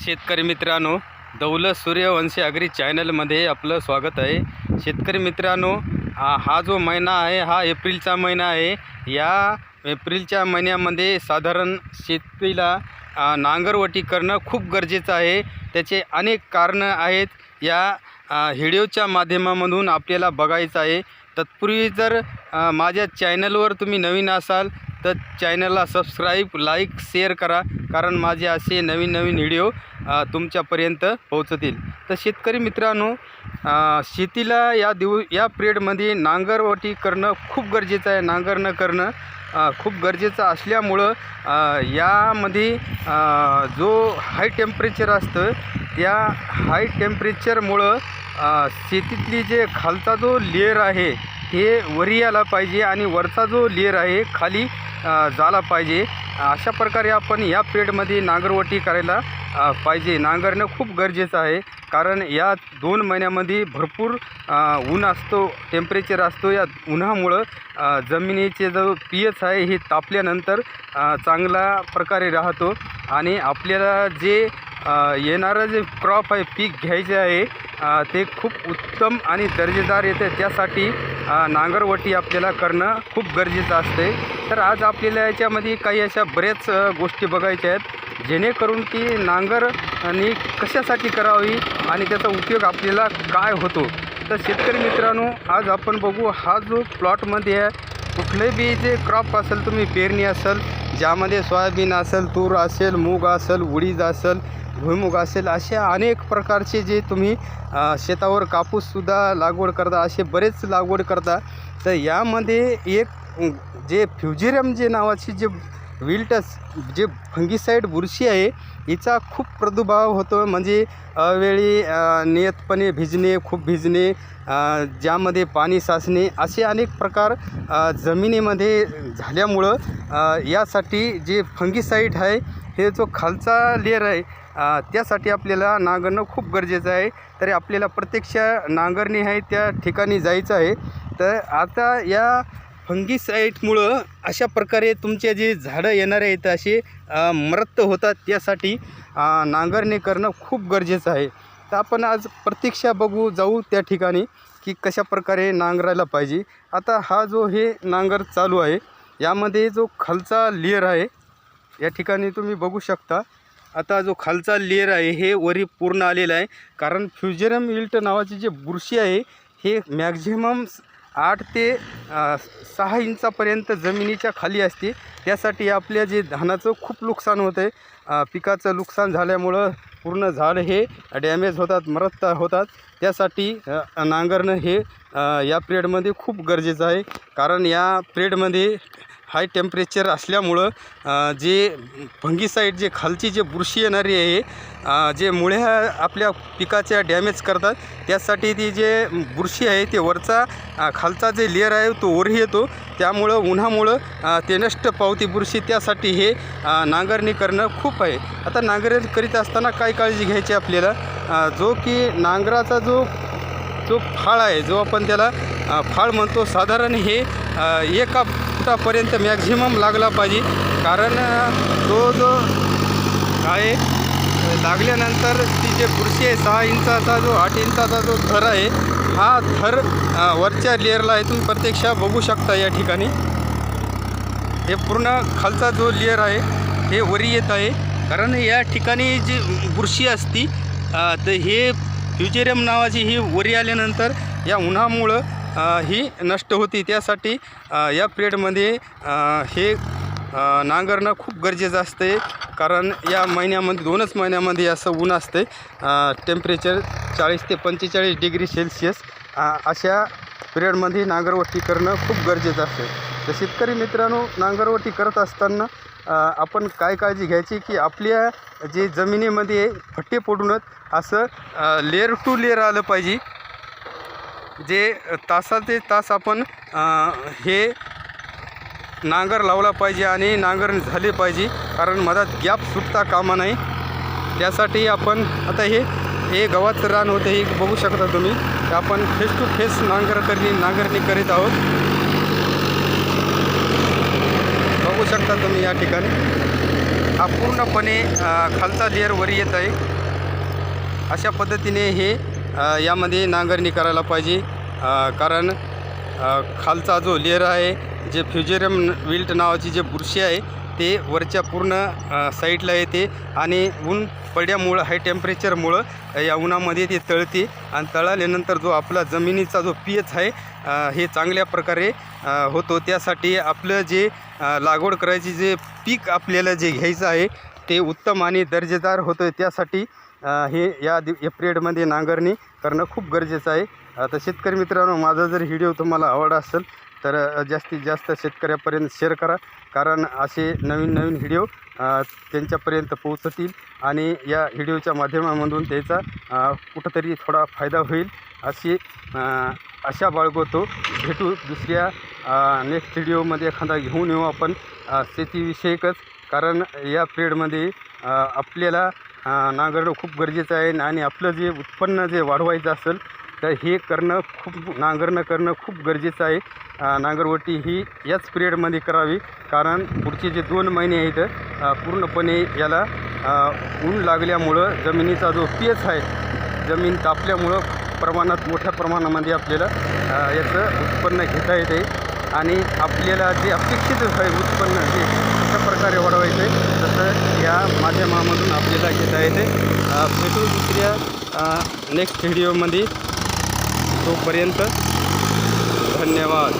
शेतकरी मित्रांनो दौलत सूर्यवंशी अग्री चॅनलमध्ये आपलं स्वागत आहे. शेतकरी मित्रांनो हा जो महिना आहे हा एप्रिलचा महिना आहे. या एप्रिलच्या महिन्यामध्ये साधारण शेतीला नांगरवटी करणं खूप गरजेचं आहे. त्याचे अनेक कारणं आहेत. या व्हिडिओच्या माध्यमामधून आपल्याला बघायचं आहे. तत्पूर्वी जर माझ्या चॅनलवर तुम्ही नवीन असाल तर चॅनलला सबस्क्राईब लाईक शेअर करा. कारण माझे असे नवीन नवीन व्हिडिओ तुमच्यापर्यंत पोहोचतील. तर शेतकरी मित्रांनो शेतीला या दिव या पिरियडमध्ये नांगरवटी करणं खूप गरजेचं आहे. नांगरणं करणं खूप गरजेचं असल्यामुळं यामध्ये जो हाय टेम्परेचर असतं त्या हाय टेम्परेचरमुळं शेतीतली जे खालचा जो लेअर आहे हे वरी यायला पाहिजे आणि वरचा जो लेअर आहे खाली झाला पाहिजे. अशा प्रकारे आपण या पिरियडमध्ये नांगरवटी करायला पाहिजे. नांगरणं खूप गरजेचं आहे. कारण या दोन महिन्यामध्ये भरपूर ऊन असतो टेम्परेचर असतो. या उन्हामुळं जमिनीचे जो पी एच आहे हे तापल्यानंतर चांगला चांगल्या प्रकारे राहतो. आणि आपल्याला जे येणारं जे क्रॉप आहे पीक घ्यायचे आहे ते खूप उत्तम आणि दर्जेदार येते. त्यासाठी नांगरवटी आपल्याला करणं खूप गरजेचं असते. तर आज आपल्याला याच्यामध्ये काही अशा बऱ्याच गोष्टी बघायच्या आहेत. जेणेकरून की नांगर आणि कशासाठी करावी आणि त्याचा उपयोग आपल्याला काय होतो. तर शेतकरी मित्रांनो आज आपण बघू हा जो प्लॉटमध्ये आहे कुठले बी जे क्रॉप असेल तुम्ही पेरणी असेल ज्यामध्ये सोयाबीन असेल तूर असेल मूग असेल उडीद असेल भुईमुग असेल अशा अनेक प्रकारचे जे तुम्ही शेतावर कापूससुद्धा लागवड करता असे बरेच लागवड करता. तर यामध्ये एक जे फ्युजेरियम जे नावाची जे विल्टस जे फंगिसाईड बुरशी आहे हिचा खूप प्रादुर्भाव होतो. म्हणजे अवेळी नियतपणे भिजणे खूप भिजणे ज्यामध्ये पाणी साचणे असे अनेक प्रकार जमिनीमध्ये झाल्यामुळं यासाठी जे फंगिसाईड आहे हे जो खालचा लेअर आहे त्यासाठी आपल्याला नांगरणं खूप गरजेचं आहे. तरी आपल्याला प्रत्यक्ष नांगरणी आहे त्या ठिकाणी जायचं आहे. तर आता या फंगिसाईटमुळं अशा प्रकारे तुमचे जे झाडं येणारे आहेत असे अ, होतात त्यासाठी नांगरणी करणं खूप गरजेचं आहे. तर आपण आज प्रत्यक्ष बघू जाऊ त्या ठिकाणी की कशा प्रकारे नांगरायला पाहिजे. आता हा जो हे नांगर चालू आहे यामध्ये जो खालचा लेअर आहे या ठिकाणी तुम्ही बघू शकता. आता जो खालचा लेअर आहे हे वरी पूर्ण आलेला आहे. कारण फ्युजेरम इल्ट नावाची जे बुरशी आहे हे मॅक्झिमम आठ ते सहा इंचापर्यंत जमिनीच्या खाली असते. त्यासाठी आपल्या जे धानाचं खूप नुकसान होतं आहे. पिकाचं नुकसान झाल्यामुळं पूर्ण झाड हे डॅमेज होतात मरत होतात. त्यासाठी नांगरणं हे या पिरियडमध्ये खूप गरजेचं आहे. कारण या पिरियडमध्ये हाय टेम्परेचर असल्यामुळं जे फंगीसाईड जे खालची जे बुरशी येणारी आहे जे मुळ्या आपल्या पिकाच्या डॅमेज करतात त्यासाठी ती जे बुरशी आहे ते वरचा खालचा जे लेअर आहे तो वर येतो. त्यामुळं उन्हामुळं ते नष्ट पावती बुरशी त्यासाठी हे नांगरणी करणं खूप आहे. आता नांगरणी करीत असताना काय काळजी घ्यायची आपल्याला? जो की नांगराचा जो जो फाळ आहे जो आपण त्याला फाळ म्हणतो साधारण हे एका फुटापर्यंत मॅक्झिमम लागला पाहिजे. कारण तो जो आहे लागल्यानंतर ती जे बुरशी आहे सहा इंचाचा जो आठ इंचाचा जो थर आहे हा थर वरच्या लेअरला आहे तुम्ही प्रत्यक्ष बघू शकता या ठिकाणी. हे पूर्ण खालचा जो लेअर आहे हे वरी येत आहे. कारण या ठिकाणी जी बुरशी असती तर हे फ्युजेरियम नावाची ही वरी आल्यानंतर या उन्हामुळं ही नष्ट होती. त्यासाठी या पिरियडमध्ये हे नांगरणं खूप गरजेचं असते. कारण या महिन्यामध्ये दोनच महिन्यामध्ये असं ऊन असते. टेम्परेचर चाळीस ते पंचेचाळीस डिग्री सेल्सिअस अशा पिरियडमध्ये नांगरवटी करणं खूप गरजेचं असते. तर शेतकरी मित्रांनो नांगरवटी करत असताना आपण काय काळजी घ्यायची की आपल्या जे जमिनीमध्ये फट्टे पडूनच असं लेअर टू लेअर आलं पाहिजे. जे तासाचे तास आपण हे नांगर लावला पाहिजे आणि नांगर झाली पाहिजे कारण मधात गॅप सुटता कामा नाही त्यासाठी आपण आता हे हे गव्हाचं रान होते हे बघू शकता तुम्ही. आपण फेस टू फेस नांगर करी नांगरणी करीत आहोत. बघू शकता तुम्ही या ठिकाणी. हा पूर्णपणे खालचा लेअर वर येत आहे. अशा पद्धतीने हे यामध्ये नांगरणी करायला पाहिजे कारण खालचा जो लेअर आहे जे फ्युजेरियम विल्ट नावाची जे बुरशी आहे ते वरच्या पूर्ण साईडला येते आणि ऊन पडल्यामुळं हाय टेम्परेचरमुळं या उन्हामध्ये ते तळते आणि तळाल्यानंतर जो आपला जमिनीचा जो पी एच आहे हे चांगल्या प्रकारे होतो. त्यासाठी आपलं जे लागवड करायची जे पीक आपल्याला जे घ्यायचं आहे ते उत्तम आणि दर्जेदार होतं. त्यासाठी हे या दि या पिरियडमध्ये नांगरणी करणं खूप गरजेचं आहे. आता शेतकरी मित्रांनो माझा जर व्हिडिओ तुम्हाला आवडला असेल तर जास्तीत जास्त शेतकऱ्यापर्यंत शेअर करा. कारण असे नवीन नवीन व्हिडिओ त्यांच्यापर्यंत पोहोचतील आणि या व्हिडिओच्या माध्यमामधून त्याचा कुठंतरी थोडा फायदा होईल. अशी अशा आशा बाळगतो. भेटू दुसऱ्या नेक्स्ट व्हिडिओमध्ये एखादा घेऊन येऊ आपण शेतीविषयकच. कारण या पिरियडमध्ये आपल्याला नांगरणं खूप गरजेचं आहे आणि आपलं जे उत्पन्न जे वाढवायचं असेल तर हे करणं खूप नांगरणं करणं खूप गरजेचं आहे. नांगरवटी ही याच पिरियडमध्ये करावी कारण पुढचे जे दोन महिने आहेत पूर्णपणे याला ऊन लागल्यामुळं जमिनीचा जो पी आहे जमीन तापल्यामुळं प्रमाणात मोठ्या प्रमाणामध्ये आपल्याला याचं उत्पन्न घेता येते. आणि आपल्याला जे अपेक्षित आहे उत्पन्न हे कशा प्रकारे वाढवायचं आहे या माध्यमामधून आपल्याला घेता येते. भेटू दुसऱ्या नेक्स्ट व्हिडिओमध्ये तोपर्यंत धन्यवाद.